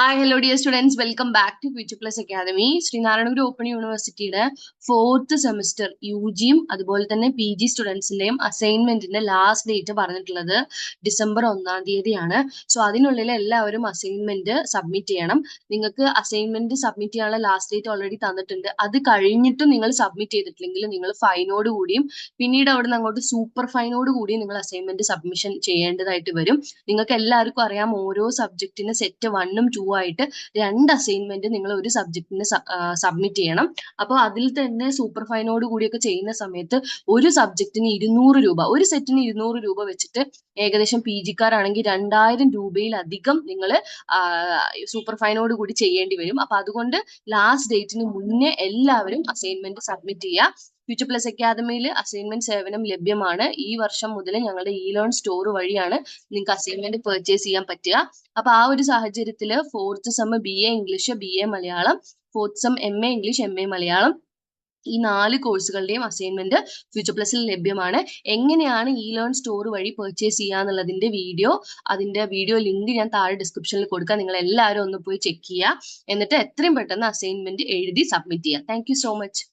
Hi hello dear students welcome back to future plus academy Sree Narayana Guru open യൂണിവേഴ്സിറ്റിയുടെ fourth semester U ജിയും അതുപോലെ തന്നെ P G സ്റ്റുഡൻസിന്റെയും അസൈൻമെന്റിന്റെ ലാസ്റ്റ് ഡേറ്റ് പറഞ്ഞിട്ടുള്ളത് ഡിസംബർ ഒന്നാം തീയതിയാണ്. സോ അതിനുള്ളിൽ എല്ലാവരും അസൈൻമെന്റ് സബ്മിറ്റ് ചെയ്യണം. നിങ്ങൾക്ക് അസൈൻമെന്റ് സബ്മിറ്റ് ചെയ്യാനുള്ള ലാസ്റ്റ് ഡേറ്റ് ഓൾറെഡി തന്നിട്ടുണ്ട്. അത് കഴിഞ്ഞിട്ടും നിങ്ങൾ സബ്മിറ്റ് ചെയ്തിട്ടില്ലെങ്കിൽ നിങ്ങൾ ഫൈനോട് കൂടിയും പിന്നീട് അവിടുന്ന് അങ്ങോട്ട് സൂപ്പർ ഫൈനോട് കൂടിയും നിങ്ങൾ അസൈൻമെന്റ് സബ്മിഷൻ ചെയ്യേണ്ടതായിട്ട് വരും. നിങ്ങൾക്ക് എല്ലാവർക്കും അറിയാം ഓരോ സബ്ജക്റ്റിന് സെറ്റ് വണ്ണും ടു ആയിട്ട് രണ്ട് അസൈൻമെന്റ് നിങ്ങൾ ഒരു സബ്ജക്റ്റിന് സബ്മിറ്റ് ചെയ്യണം. അപ്പോൾ അതിൽ തന്നെ സൂപ്പർ ഫൈനോട് കൂടിയൊക്കെ ചെയ്യുന്ന സമയത്ത് ഒരു സബ്ജക്റ്റിന് ഇരുന്നൂറ് രൂപ ഒരു സെറ്റിന് ഇരുന്നൂറ് രൂപ വെച്ചിട്ട് ഏകദേശം പി ജിക്കാരാണെങ്കിൽ രണ്ടായിരം രൂപയിലധികം നിങ്ങൾ സൂപ്പർ ഫൈനോട് കൂടി ചെയ്യേണ്ടി വരും. അപ്പൊ അതുകൊണ്ട് ലാസ്റ്റ് ഡേറ്റിന് മുന്നേ എല്ലാവരും അസൈൻമെന്റ് സബ്മിറ്റ് ചെയ്യുക ഫ്യൂച്ചർ പ്ലസ് അക്കാദമിയിൽ അസൈൻമെന്റ് സേവനം ലഭ്യമാണ്. ഈ വർഷം മുതൽ ഞങ്ങളുടെ ഇ ലേൺ സ്റ്റോർ വഴിയാണ് നിങ്ങൾക്ക് അസൈൻമെന്റ് പർച്ചേസ് ചെയ്യാൻ പറ്റുക. അപ്പൊ ആ ഒരു സാഹചര്യത്തിൽ fourth sem B A English B A Malayalam fourth sem M A English M A Malayalam ഈ നാല് കോഴ്സുകളുടെയും അസൈൻമെന്റ് ഫ്യൂച്ചർ പ്ലസിൽ ലഭ്യമാണ്. എങ്ങനെയാണ് ഇ ലേൺ സ്റ്റോർ വഴി പർച്ചേസ് ചെയ്യുക എന്നുള്ളതിന്റെ വീഡിയോ അതിന്റെ വീഡിയോ ലിങ്ക് ഞാൻ താഴെ ഡിസ്ക്രിപ്ഷനിൽ കൊടുക്കാം. നിങ്ങൾ എല്ലാവരും ഒന്ന് പോയി ചെക്ക് ചെയ്യുക. എന്നിട്ട് എത്രയും പെട്ടെന്ന് അസൈൻമെന്റ് എഴുതി സബ്മിറ്റ് ചെയ്യുക. Thank so much